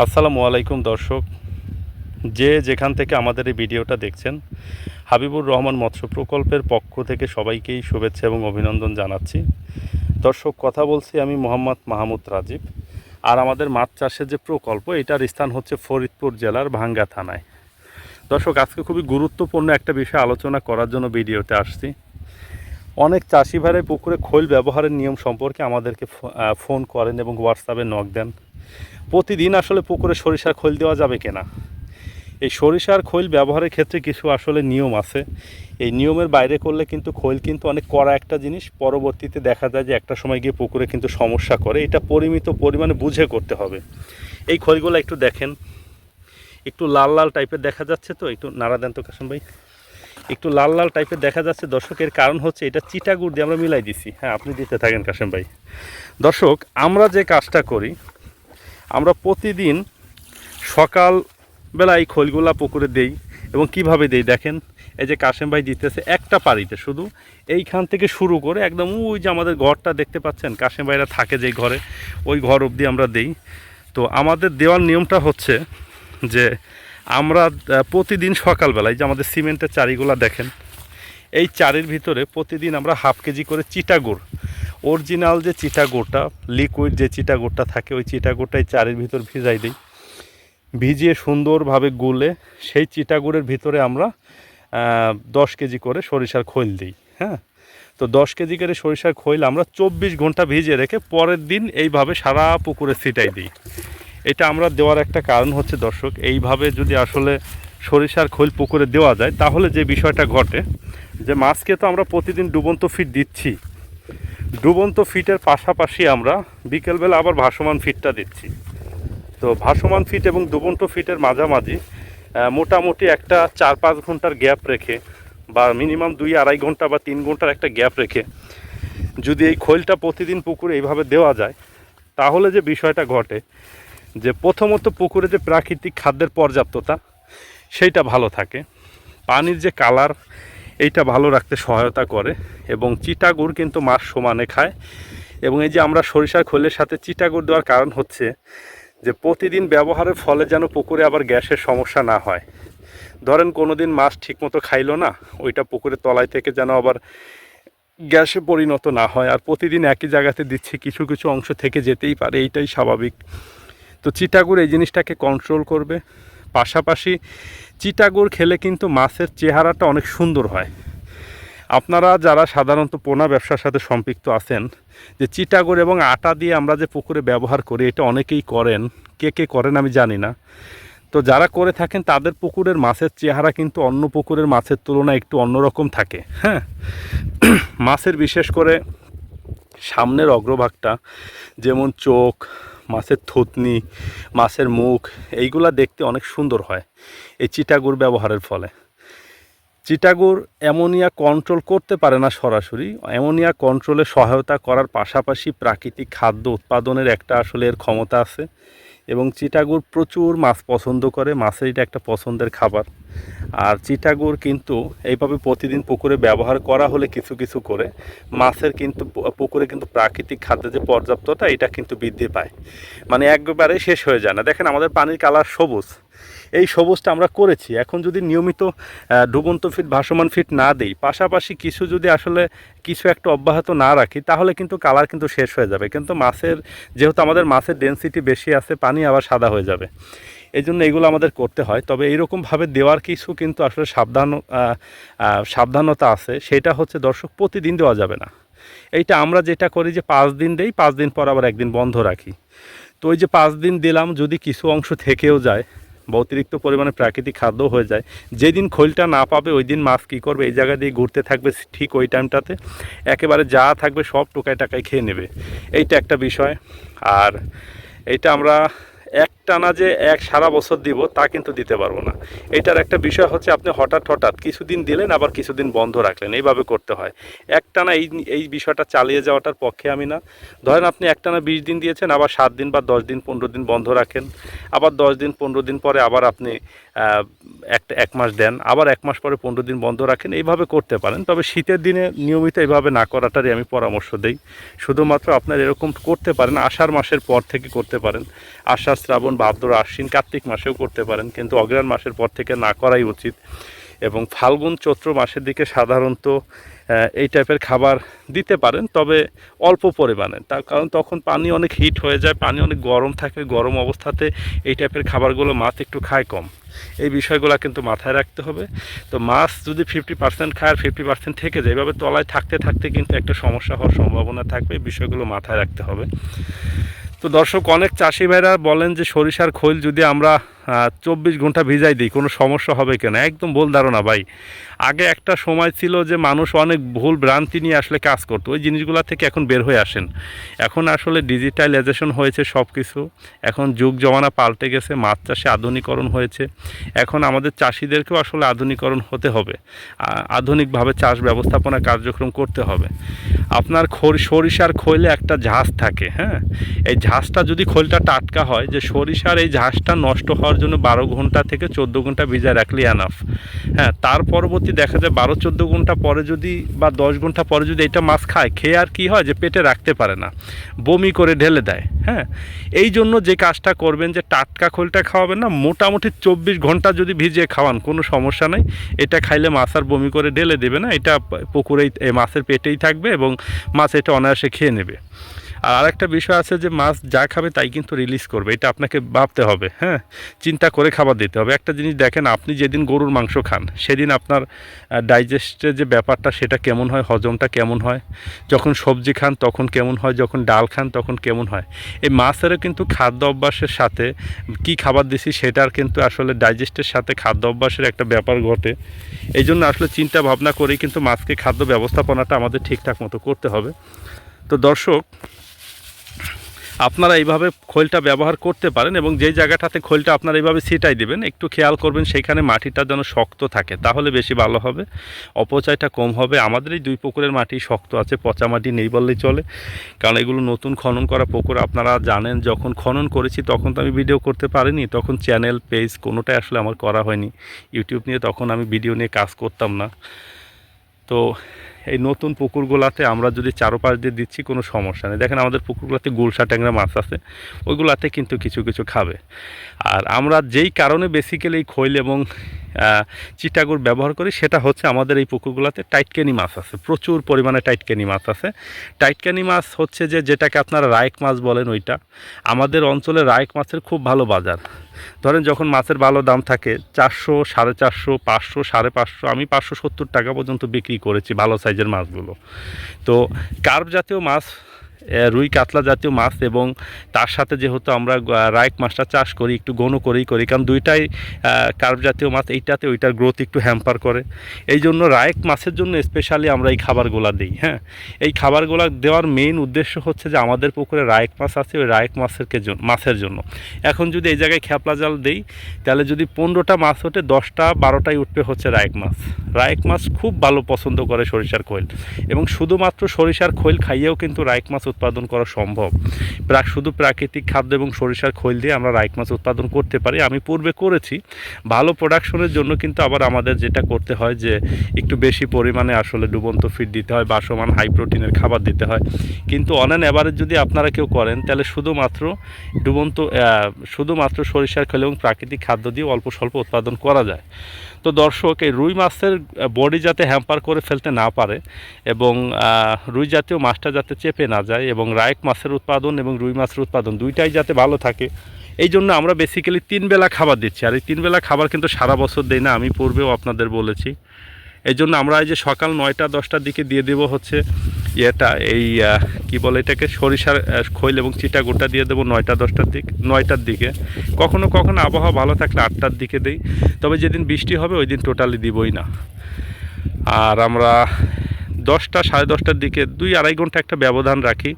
আসসালামু আলাইকুম দর্শক। যে যেখান থেকে আমাদের এই ভিডিওটা দেখছেন, হাবিবুর রহমান মৎস্য প্রকল্পের পক্ষ থেকে সবাইকেই শুভেচ্ছা এবং অভিনন্দন জানাচ্ছি। দর্শক, কথা বলছি আমি মোহাম্মদ মাহমুদ রাজীব। আর আমাদের মাছ চাষের যে প্রকল্প, এটার স্থান হচ্ছে ফরিদপুর জেলার ভাঙ্গা থানায়। দর্শক, আজকে খুবই গুরুত্বপূর্ণ একটা বিষয় আলোচনা করার জন্য ভিডিওতে আসছি। অনেক চাষি পুকুরে খৈল ব্যবহারের নিয়ম সম্পর্কে আমাদেরকে ফোন করেন এবং হোয়াটসঅ্যাপে নক দেন। প্রতিদিন আসলে পুকুরে সরিষার খৈল দেওয়া যাবে কিনা? এই সরিষার খৈল ব্যবহারের ক্ষেত্রে কিছু আসলে নিয়ম আছে। এই নিয়মের বাইরে করলে কিন্তু খৈল কিন্তু অনেক কড়া একটা জিনিস। পরবর্তীতে দেখা যায় যে একটা সময় গিয়ে পুকুরে কিন্তু সমস্যা করে। এটা পরিমিত পরিমাণে বুঝে করতে হবে। এই খৈলগুলো একটু দেখেন। একটু লাল লাল টাইপের দেখা যাচ্ছে তো? একটু নাড়া দেন তো কাসম ভাই। একটু লাল লাল টাইপের দেখা যাচ্ছে। দর্শকের কারণ হচ্ছে এটা চিটাগুড় দিয়ে আমরা মিলাই দিছি। হ্যাঁ আপনি দিতে থাকেন কাসেম ভাই। দর্শক, আমরা যে কাজটা করি আমরা প্রতিদিন সকাল বেলা এই খোলগুলা পুকুরে দেই এবং কীভাবে দেই দেখেন? এই যে কাশেম ভাই দিতেছে একটা পাড়িতে শুধু। এইখান থেকে শুরু করে একদম ওই যে আমাদের ঘরটা দেখতে পাচ্ছেন? কাশেম ভাইরা থাকে যেই ঘরে, ওই ঘর অবধি আমরা দেই। তো আমাদের দেওয়ার নিয়মটা হচ্ছে যে আমরা প্রতিদিন সকালবেলায় যে আমাদের সিমেন্টের চারিগুলা দেখেন, এই চারির ভিতরে প্রতিদিন আমরা হাফ কেজি করে চিটাগুড় অরিজিনাল যে চিটাগুড়টা লিকুইড যে চিটাগুড়টা থাকে, ওই চিটাগুড়টা এই চারির ভিতর ভিজাই দিই। ভিজিয়ে সুন্দরভাবে গুলে সেই চিটাগুড়ের ভিতরে আমরা দশ কেজি করে সরিষার খৈল দিই হ্যাঁ? তো দশ কেজি করে সরিষার খৈল আমরা চব্বিশ ঘণ্টা ভিজিয়ে রেখে পরের দিন এইভাবে সারা পুকুরে ছিটাই দিই। এটা আমরা দেওয়ার একটা কারণ হচ্ছে, দর্শক, এইভাবে যদি আসলে সরিষার খৈল পুকুরে দেওয়া যায়, তাহলে যে বিষয়টা ঘটে, যে মাছকে তো আমরা প্রতিদিন ডুবন্ত ফিট দিচ্ছি ডুবন্ত ফিটের পাশাপাশি আমরা বিকেলবেলা আবার ভাসমান ফিটটা দিচ্ছি। তো ভাসমান ফিট এবং ডুবন্ত ফিটের মাঝামাঝি মোটামুটি একটা চার পাঁচ ঘণ্টার গ্যাপ রেখে বা মিনিমাম দুই আড়াই ঘণ্টা বা তিন ঘণ্টার একটা গ্যাপ রেখে যদি এই খৈলটা প্রতিদিন পুকুরে এইভাবে দেওয়া যায়, তাহলে যে বিষয়টা ঘটে যে প্রথমত পুকুরে যে প্রাকৃতিক খাদ্যের পর্যাপ্ততা, সেইটা ভালো থাকে। পানির যে কালার এইটা ভালো রাখতে সহায়তা করে এবং চিটাগুড় কিন্তু মাছ সমানে খায়। এবং এই যে আমরা সরিষার খোলের সাথে চিটাগুড় দেওয়ার কারণ হচ্ছে যে প্রতিদিন ব্যবহারের ফলে যেন পুকুরে আবার গ্যাসের সমস্যা না হয়। ধরেন কোনো দিন মাছ ঠিকমতো খাইলো না, ওইটা পুকুরের তলায় থেকে যেন আবার গ্যাসে পরিণত না হয়। আর প্রতিদিন একই জায়গাতে দিচ্ছে, কিছু কিছু অংশ থেকে যেতেই পারে, এইটাই স্বাভাবিক। তো চিটাগুড় এই জিনিসটাকে কন্ট্রোল করবে। পাশাপাশি চিটাগুড় খেলে কিন্তু মাছের চেহারাটা অনেক সুন্দর হয়। আপনারা যারা সাধারণত পোনা ব্যবসার সাথে সম্পৃক্ত আছেন, যে চিটাগুড় এবং আটা দিয়ে আমরা যে পুকুরে ব্যবহার করি, এটা অনেকেই করেন। কে কে করেন আমি জানি না। তো যারা করে থাকেন, তাদের পুকুরের মাছের চেহারা কিন্তু অন্য পুকুরের মাছের তুলনায় একটু অন্যরকম থাকে। হ্যাঁ? মাছের বিশেষ করে সামনের অগ্রভাগটা, যেমন চোখ মাছের থুতনি, মাছের মুখ, এইগুলা দেখতে অনেক সুন্দর হয় এই চিটাগুড় ব্যবহারের ফলে। চিটাগুড় অ্যামোনিয়া কন্ট্রোল করতে পারে না সরাসরি। অ্যামোনিয়া কন্ট্রোলে সহায়তা করার পাশাপাশি প্রাকৃতিক খাদ্য উৎপাদনের একটা আসলে এর ক্ষমতা আছে। এবং চিটাগুর প্রচুর মাছ পছন্দ করে, মাছের এটা একটা পছন্দের খাবার। আর চিটাগুর কিন্তু এইভাবে প্রতিদিন পুকুরে ব্যবহার করা হলে কিছু কিছু করে, মাছের কিন্তু পুকুরে কিন্তু প্রাকৃতিক খাদ্যের যে পর্যাপ্ততা এটা কিন্তু বৃদ্ধি পায়। মানে একবারে শেষ হয়ে যায় না। দেখেন আমাদের পানির কালার সবুজ। এই সবুজটা আমরা করেছি। এখন যদি নিয়মিত ডুবন্ত ফিট, ভাসমান ফিট না দেই, পাশাপাশি কিছু যদি আসলে কিছু একটা অব্যাহত না রাখি, তাহলে কিন্তু কালার কিন্তু শেষ হয়ে যাবে। কিন্তু মাছের, যেহেতু আমাদের মাছের ডেনসিটি বেশি আছে, পানি আবার সাদা হয়ে যাবে। এই জন্য এগুলো আমাদের করতে হয়। তবে এইরকমভাবে দেওয়ার কিছু কিন্তু আসলে সাবধান সাবধানতা আছে। সেটা হচ্ছে দর্শক, প্রতিদিন দেওয়া যাবে না। এইটা আমরা যেটা করি যে পাঁচ দিন দেই, পাঁচ দিন পর আবার একদিন বন্ধ রাখি। তো ওই যে পাঁচ দিন দিলাম, যদি কিছু অংশ থেকেও যায় বা অতিরিক্ত পরিমাণে প্রাকৃতিক খাদ্য হয়ে যায়। যেদিন খৈলটা না পাবে, ওই দিন মাছ কী করবে? এই জায়গা দিয়ে ঘুরতে থাকবে ঠিক ওই টাইমটাতে। একেবারে যা থাকবে সব টোকায় টাকায় খেয়ে নেবে। এইটা একটা বিষয়। আর এটা আমরা একটানা যে এক সারা বছর দিব, তা কিন্তু দিতে পারব না। এটার একটা বিষয় হচ্ছে আপনি হঠাৎ হঠাৎ কিছুদিন দিলেন, আবার কিছুদিন বন্ধ রাখলেন। এইভাবে করতে হয়। একটানা এই এই বিষয়টা চালিয়ে যাওয়াটার পক্ষে আমি না। ধরেন আপনি একটানা বিশ দিন দিয়েছেন, আবার সাত দিন বা দশ দিন, পনেরো দিন বন্ধ রাখেন। আবার দশ দিন, পনেরো দিন পরে আবার আপনি একটা এক মাস দেন। আবার এক মাস পরে পনেরো দিন বন্ধ রাখেন। এইভাবে করতে পারেন। তবে শীতের দিনে নিয়মিত এইভাবে না করাটারই আমি পরামর্শ দিই। শুধুমাত্র আপনার এরকম করতে পারেন, আষাঢ় মাসের পর থেকে করতে পারেন। আষাঢ়, শ্রাবণ শ্রাবণ ভাদ্র আশ্বিন কার্তিক মাসেও করতে পারেন, কিন্তু অগ্রহায়ণ মাসের পর থেকে না করাই উচিত। এবং ফাল্গুন চৈত্র মাসের দিকে সাধারণত এই টাইপের খাবার দিতে পারেন, তবে অল্প পরিমাণে। তার কারণ তখন পানি অনেক হিট হয়ে যায়, পানি অনেক গরম থাকে, গরম অবস্থাতে এই টাইপের খাবারগুলো মাছ একটু খায় কম। এই বিষয়গুলো কিন্তু মাথায় রাখতে হবে। তো মাছ যদি ফিফটি পার্সেন্ট খায় আর ফিফটি পার্সেন্ট থেকে যায়, এভাবে তলায় থাকতে থাকতে কিন্তু একটা সমস্যা হওয়ার সম্ভাবনা থাকবে, এই বিষয়গুলো মাথায় রাখতে হবে। তো দর্শক অনেক চাষি ভাইরা বলেন যে সরিষার খৈল যদি আমরা চব্বিশ ঘণ্টা ভিজাই দিই, কোনো সমস্যা হবে কেন? একদম ভুল ধারণা ভাই। আগে একটা সময় ছিল যে মানুষ অনেক ভুল ভ্রান্তি নিয়ে আসলে কাজ করতো, ওই জিনিসগুলো থেকে এখন বের হয়ে আসেন। এখন আসলে ডিজিটালাইজেশন হয়েছে সব কিছু এখন যুগ জমানা পাল্টে গেছে, মাছ চাষে আধুনিকরণ হয়েছে। এখন আমাদের চাষিদেরকেও আসলে আধুনিকরণ হতে হবে আধুনিকভাবে চাষ ব্যবস্থাপনা কার্যক্রম করতে হবে। আপনার খড়, সরিষার খৈলে একটা ঝাঁজ থাকে হ্যাঁ? এই ঝাঁজটা যদি খৈলটা টাটকা হয়, যে সরিষার এই ঝাঁজটা নষ্ট হওয়ার জন্য বারো ঘণ্টা থেকে চোদ্দ ঘণ্টা ভিজায় রাখলে অ্যানাফ হ্যাঁ তার পরবর্তী দেখা যায় বারো, চোদ্দ ঘণ্টা পরে যদি বা দশ ঘণ্টা পরে যদি এটা মাছ খায়, খেয়ে আর কি হয় যে পেটে রাখতে পারে না, বমি করে ঢেলে দেয়। হ্যাঁ এই জন্য যে কাজটা করবেন যে টাটকা খোলটা খাওয়াবেন না, মোটামুটি চব্বিশ ঘণ্টা যদি ভিজিয়ে খাওয়ান, কোনো সমস্যা নেই। এটা খাইলে মাছ আর বমি করে ঢেলে দেবে না, এটা পুকুরেই মাছের পেটেই থাকবে এবং মাছ এটা অনায়াসে খেয়ে নেবে। আর আরেকটা বিষয় আছে যে মাছ যা খাবে তাই কিন্তু রিলিজ করবে। এটা আপনাকে ভাবতে হবে হ্যাঁ? চিন্তা করে খাবার দিতে হবে। একটা জিনিস দেখেন, আপনি যেদিন গরুর মাংস খান, সেদিন আপনার ডাইজেস্টের যে ব্যাপারটা, সেটা কেমন হয়, হজমটা কেমন হয়, যখন সবজি খান তখন কেমন হয়, যখন ডাল খান তখন কেমন হয়। এই মাছেরও কিন্তু খাদ্য অভ্যাসের সাথে কি খাবার দিছি সেটার কিন্তু আসলে ডাইজেস্টের সাথে খাদ্য অভ্যাসের একটা ব্যাপার ঘটে। এই জন্য আসলে চিন্তা ভাবনা করেই কিন্তু মাছকে খাদ্য ব্যবস্থাপনাটা আমাদের ঠিকঠাক মতো করতে হবে। তো দর্শক আপনারা এইভাবে খোলটা ব্যবহার করতে পারেন এবং যেই জায়গাটাতে খোলটা আপনারা এইভাবে ছিটাই দেবেন, একটু খেয়াল করবেন সেইখানে মাটিটা যেন শক্ত থাকে, তাহলে বেশি ভালো হবে। অপচয়টা কম হবে। আমাদের এই দুই পুকুরের মাটি শক্ত আছে, পচা মাটি নেই বললেই চলে। কারণ এগুলো নতুন খনন করা পুকুর, আপনারা জানেন, যখন খনন করেছি তখন তো আমি ভিডিও করতে পারিনি, তখন চ্যানেল, পেজ কোনোটাই আসলে আমার করা হয়নি। ইউটিউব নিয়ে তখন আমি ভিডিও নিয়ে কাজ করতাম না। তো এই নতুন পুকুরগুলাতে আমরা যদি চারোপাশ দিয়ে দিচ্ছি, কোনো সমস্যা নেই। দেখেন আমাদের পুকুরগুলোতে গুলশা ট্যাংরা মাছ আছে, ওইগুলাতে কিন্তু কিছু কিছু খাবে। আর আমরা যেই কারণে বেসিক্যালি এই খৈল এবং চিটাগুড় ব্যবহার করি, সেটা হচ্ছে আমাদের এই পুকুরগুলোতে টাইটকেনি মাছ আছে, প্রচুর পরিমাণে টাইটকেনি মাছ আছে। টাইটকেনি মাছ হচ্ছে যে, যেটাকে আপনারা রায়ক মাছ বলেন ওইটা, আমাদের অঞ্চলে রায়ক মাছের খুব ভালো বাজার। ধরেন যখন মাছের ভালো দাম থাকে, চারশো, সাড়ে চারশো, পাঁচশো, সাড়ে পাঁচশো, আমি পাঁচশো সত্তর টাকা পর্যন্ত বিক্রি করেছি ভালো সাইজের মাছগুলো। তো কার্প জাতীয় মাছ রুই কাতলা জাতীয় মাছ এবং তার সাথে যেহেতু আমরা রায়ক মাছটা চাষ করি, একটু গণ করেই করি, কারণ দুইটাই কার্প জাতীয় মাছ, এইটাতে ওইটার গ্রোথ একটু হ্যাম্পার করে। এই জন্য রায়ক মাছের জন্য স্পেশালি আমরা এই খাবারগুলা দিই হ্যাঁ? এই খাবারগুলা দেওয়ার মেইন উদ্দেশ্য হচ্ছে যে আমাদের পুকুরে রায়ক মাছ আছে, ওই রায়ক মাছের মাছের জন্য। এখন যদি এই জায়গায় খেপলা জাল দেই, তাহলে যদি পনেরোটা মাছ ওঠে, দশটা বারোটাই উঠবে হচ্ছে রায়ক মাছ। রায়ক মাছ খুব ভালো পছন্দ করে সরিষার খৈল। এবং শুধুমাত্র সরিষার খৈল খাইয়েও কিন্তু রায়ক মাছ উৎপাদন করা সম্ভব। প্রা- শুধু প্রাকৃতিক খাদ্য এবং সরিষার খৈল দিয়ে আমরা রাইক মাছ উৎপাদন করতে পারি। আমি পূর্বে করেছি। ভালো প্রোডাকশনের জন্য কিন্তু আবার আমাদের যেটা করতে হয় যে, একটু বেশি পরিমাণে আসলে ডুবন্ত ফিড দিতে হয় বা সমান হাই প্রোটিনের খাবার দিতে হয়। কিন্তু অন অ্যান অ্যাভারেজ যদি আপনারা কেউ করেন, তাহলে শুধুমাত্র ডুবন্ত শুধুমাত্র সরিষার খৈল এবং প্রাকৃতিক খাদ্য দিয়ে অল্প স্বল্প উৎপাদন করা যায়। তো দর্শক, এই রুই মাছের বডি যাতে হ্যাম্পার করে ফেলতে না পারে এবং রুই জাতীয় মাছটা যাতে চেপে না যায় এবং রায়ক মাছের উৎপাদন এবং রুই মাছের উৎপাদন দুইটাই যাতে ভালো থাকে, এই জন্য আমরা বেসিক্যালি তিন বেলা খাবার দিচ্ছি। আর এই তিন বেলা খাবার কিন্তু সারা বছর দেই না, আমি পূর্বেও আপনাদের বলেছি। এই জন্য আমরা এই যে সকাল নয়টা, দশটার দিকে দিয়ে দেব হচ্ছে ইয়েটা, এই কি বলে এটাকে, সরিষার খৈল এবং চিটা গোটা দিয়ে দেবো নয়টা, দশটার দিক, নয়টার দিকে। কখনো কখনো আবহাওয়া ভালো থাকলে আটটার দিকে দিই, তবে যেদিন বৃষ্টি হবে ওই দিন টোটালি দিবই না। আর আমরা দশটা, সাড়ে দশটার দিকে দুই আড়াই ঘণ্টা একটা ব্যবধান রাখি,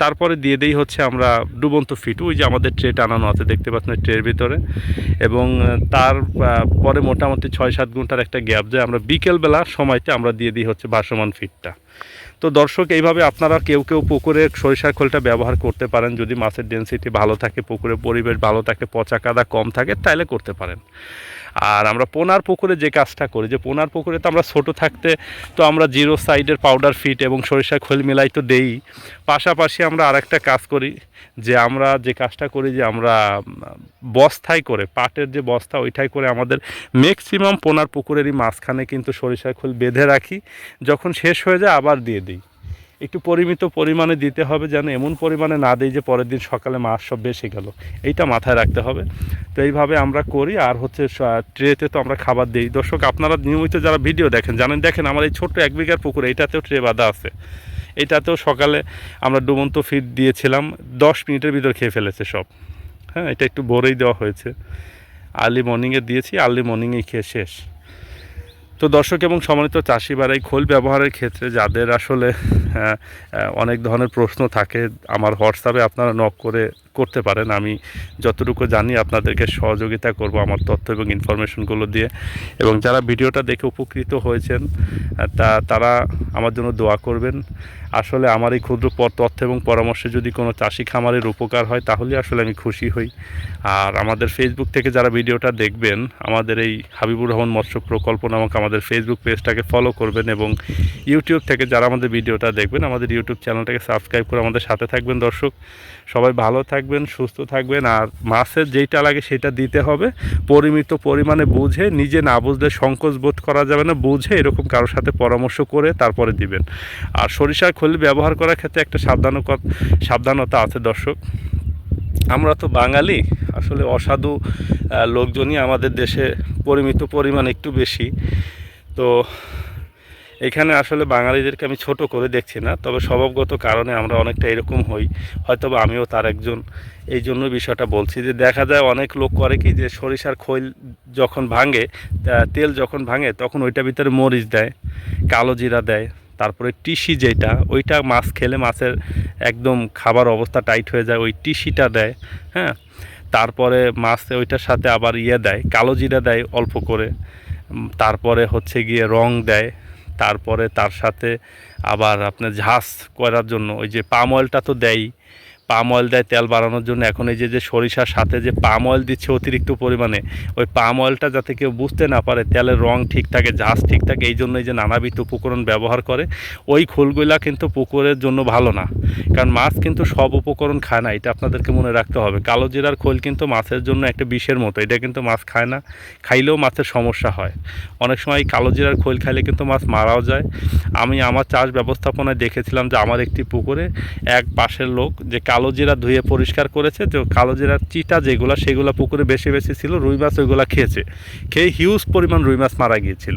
তারপরে দিয়ে দেই হচ্ছে আমরা ডুবন্ত ফিট, ওই যে আমাদের ট্রে টানানো আছে, দেখতে পাচ্ছেন ট্রের ভিতরে। এবং তার পরে মোটামুটি ছয় সাত ঘণ্টার একটা গ্যাপ যায় আমরা বিকেলবেলা সময়তে আমরা দিয়ে দিই হচ্ছে ভাসমান ফিটটা। তো দর্শক, এইভাবে আপনারা কেউ কেউ পুকুরে সরিষার খোলটা ব্যবহার করতে পারেন। যদি মাছের ডেন্সিটি ভালো থাকে পুকুরে পরিবেশ ভালো থাকে, পচা কাদা কম থাকে তাহলে করতে পারেন। আর আমরা পোনার পুকুরে যে কাজটা করি, যে পোনার পুকুরে তো আমরা ছোটো থাকতে তো আমরা জিরো সাইডের পাউডার ফিট এবং সরিষা খোল মিলাই তো দেই। পাশাপাশি আমরা আরেকটা কাজ করি, যে আমরা যে কাজটা করি, যে আমরা বস্তায় করে, পাটের যে বস্তা ওইটাই করে আমাদের ম্যাক্সিমাম পোনার পুকুরেরই মাঝখানে কিন্তু সরিষার খোল বেঁধে রাখি। যখন শেষ হয়ে যায় আবার দিয়ে দিই। একটু পরিমিত পরিমাণে দিতে হবে যেন এমন পরিমাণে না দিই যে পরের দিন সকালে মাছ সব বেশি গেল। এইটা মাথায় রাখতে হবে। তো এইভাবে আমরা করি আর হচ্ছে ট্রেতে তো আমরা খাবার দিই। দর্শক, আপনারা নিয়মিত যারা ভিডিও দেখেন, জানেন, দেখেন আমার এই ছোট্ট এক বিঘার পুকুর এইটাতেও ট্রে বাঁধা আছে। এটাতেও সকালে আমরা ডুবন্ত ফিট দিয়েছিলাম, দশ মিনিটের ভিতর খেয়ে ফেলেছে সব। হ্যাঁ এটা একটু ভোরেই দেওয়া হয়েছে। আর্লি মর্নিংয়ে দিয়েছি, আর্লি মর্নিংয়েই খেয়ে শেষ। তো দর্শক এবং সম্মানিত চাষিবার এই খোল ব্যবহারের ক্ষেত্রে যাদের আসলে অনেক ধরনের প্রশ্ন থাকে, আমার হোয়াটসঅ্যাপে আপনারা নক করে করতে পারেন। আমি যতটুকু জানি আপনাদেরকে সহযোগিতা করব আমার তথ্য এবং ইনফরমেশনগুলো দিয়ে। এবং যারা ভিডিওটা দেখে উপকৃত হয়েছেন তা, তারা আমার জন্য দোয়া করবেন। আসলে আমার এই ক্ষুদ্র তথ্য এবং পরামর্শে যদি কোনো চাষি খামারের উপকার হয় তাহলে আসলে আমি খুশি হই। আর আমাদের ফেসবুক থেকে যারা ভিডিওটা দেখবেন, আমাদের এই হাবিবুর রহমান মৎস্য প্রকল্প নামক আমাদের ফেসবুক পেজটাকে ফলো করবেন এবং ইউটিউব থেকে যারা আমাদের ভিডিওটা দেখবেন, আমাদের ইউটিউব চ্যানেলটাকে সাবস্ক্রাইব করে আমাদের সাথে থাকবেন দর্শক। সবাই ভালো থাকবেন, সুস্থ থাকবেন আর মাছের যেইটা লাগে সেটা দিতে হবে। পরিমিত পরিমাণে বুঝে, নিজে না বুঝলে সংকোচ বোধ করা যাবে না, বুঝে এরকম কারোর সাথে পরামর্শ করে তারপরে দিবেন। আর সরিষার খোল ব্যবহার করার ক্ষেত্রে একটা সাবধানক সাবধানতা আছে দর্শক। আমরা তো বাঙালি, আসলে অসাধু লোকজনই আমাদের দেশে পরিমিত পরিমাণ একটু বেশি। তো এখানে আসলে বাঙালিদেরকে আমি ছোট করে দেখছি না, তবে স্বভাবগত কারণে আমরা অনেকটা এরকম হই। হয়তো আমিও তার একজন, এই জন্য বিষয়টা বলছি যে দেখা যায় অনেক লোক করে কি যে সরিষার খৈল যখন ভাঙে তেল যখন ভাঙে, তখন ওইটার ভিতরে মরিচ দেয়, কালো জিরা দেয়, তারপরে টিসি যেটা, ওইটা মাছ খেলে মাছের একদম খাবার অবস্থা টাইট হয়ে যায়, ওই টিসিটা দেয় হ্যাঁ? তারপরে মাছ ওইটার সাথে আবার ইয়ে দেয়, কালো জিরা দেয় অল্প করে তারপরে হচ্ছে গিয়ে রং দেয় তারপরে তার সাথে আবার আপনার ঝাঁস করার জন্য, ওই যে পাম অয়েলটা তো দেয় পাম অয়েল দেয় তেল বাড়ানোর জন্য। এখন এই যে সরিষার সাথে যে পাম অয়েল দিচ্ছে অতিরিক্ত পরিমাণে, ওই পাম অয়েলটা যাতে কেউ বুঝতে না পারে, তেলের রং ঠিক থাকে ঝাঁস ঠিক থাকে, এই জন্য এই যে নানাবিধ উপকরণ ব্যবহার করে, ওই খোলগুলা কিন্তু পুকুরের জন্য ভালো না। কারণ মাছ কিন্তু সব উপকরণ খায় না, এটা আপনাদেরকে মনে রাখতে হবে। কালো জিরার খোল কিন্তু মাছের জন্য একটা বিষের মতো, এটা কিন্তু মাছ খায় না, খাইলেও মাছের সমস্যা হয়। অনেক সময় কালো জিরার খোল খাইলে কিন্তু মাছ মারাও যায়। আমি আমার চাষ ব্যবস্থাপনায় দেখেছিলাম যে আমার একটি পুকুরে এক পাশের লোক যে কালো জিরা ধুয়ে পরিষ্কার করেছে, যে কালো জিরার চিটা যেগুলো, সেগুলো পুকুরে বেশি বেশি ছিল, রুই মাছ ওইগুলো খেয়েছে। খেয়ে হিউজ পরিমাণ রুই মাছ মারা গিয়েছিল।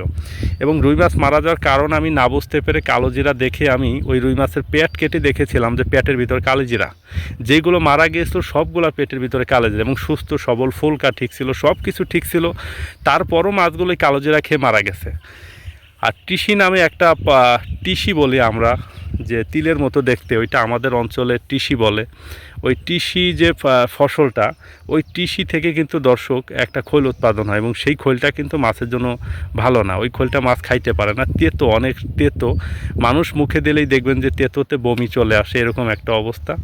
এবং রুই মাছ মারা যাওয়ার কারণ আমি না বুঝতে পেরে কালো জিরা দেখে আমি ওই রুই মাছের পেট কেটে দেখেছিলাম যে পেটের ভিতরে কালেজিরা যেগুলো মারা গিয়েছিল, সবগুলো পেটের ভিতরে কালেজিরা এবং সুস্থ, সবল ফুলকা ঠিক ছিল সব কিছু ঠিক ছিল। তারপরও মাছগুলো কালোজিরা কালো খেয়ে মারা গেছে। আর টিসি নামে একটা টিসি বলি আমরা, যে তিলের মতো দেখতে, ওইটা আমাদের অঞ্চলে টিসি বলে। ওই টিসি যে ফসলটা ওই টিসি থেকে কিন্তু দর্শক একটা খোল উৎপাদন হয় এবং সেই খোলটা কিন্তু মাছের জন্য ভালো না। ওই খোলটা মাছ খাইতে পারে না। তেতো, অনেক তেতো। মানুষ মুখে দিলেই দেখবেন যে তেতোতে বমি চলে আসে, এরকম একটা অবস্থা।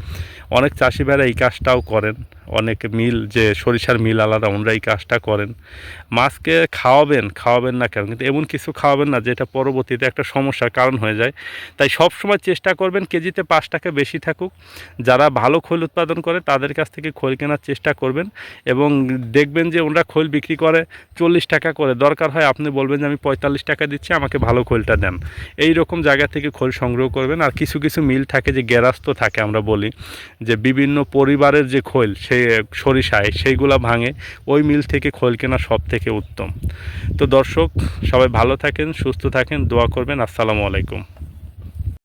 অনেক চাষি ভাইরা এই কাজটাও করেন। অনেক মিল, যে সরিষার মিল আলাদা, ওনরা এই কাজটা করেন। মাছকে খাওয়াবেন খাওয়াবেন না কেন? কিন্তু এমন কিছু খাওয়াবেন না, যেটা পরবর্তীতে একটা সমস্যার কারণ হয়ে যায়। তাই সব সময় চেষ্টা করবেন কেজিতে পাঁচ টাকা বেশি থাকুক। যারা ভালো খোল উৎপাদন করে, তাদের কাছ থেকে খোল কেনার চেষ্টা করবেন। এবং দেখবেন যে ওনারা খোল বিক্রি করে চল্লিশ টাকা করে। দরকার হয় আপনি বলবেন যে আমি পঁয়তাল্লিশ টাকা দিচ্ছি, আমাকে ভালো খোলটা দেন। এই রকম জায়গা থেকে খোল সংগ্রহ করবেন। আর কিছু কিছু মিল থাকে যে গেরাস্ত থাকে আমরা বলি, যে বিভিন্ন পরিবারের যে খোল, সে সরিষায় সেইগুলা ভাঙে, ওই মিল থেকে খোল কেনা সব থেকে উত্তম। তো দর্শক, সবাই ভালো থাকেন, সুস্থ থাকেন, দোয়া করবেন। আসসালামু আলাইকুম।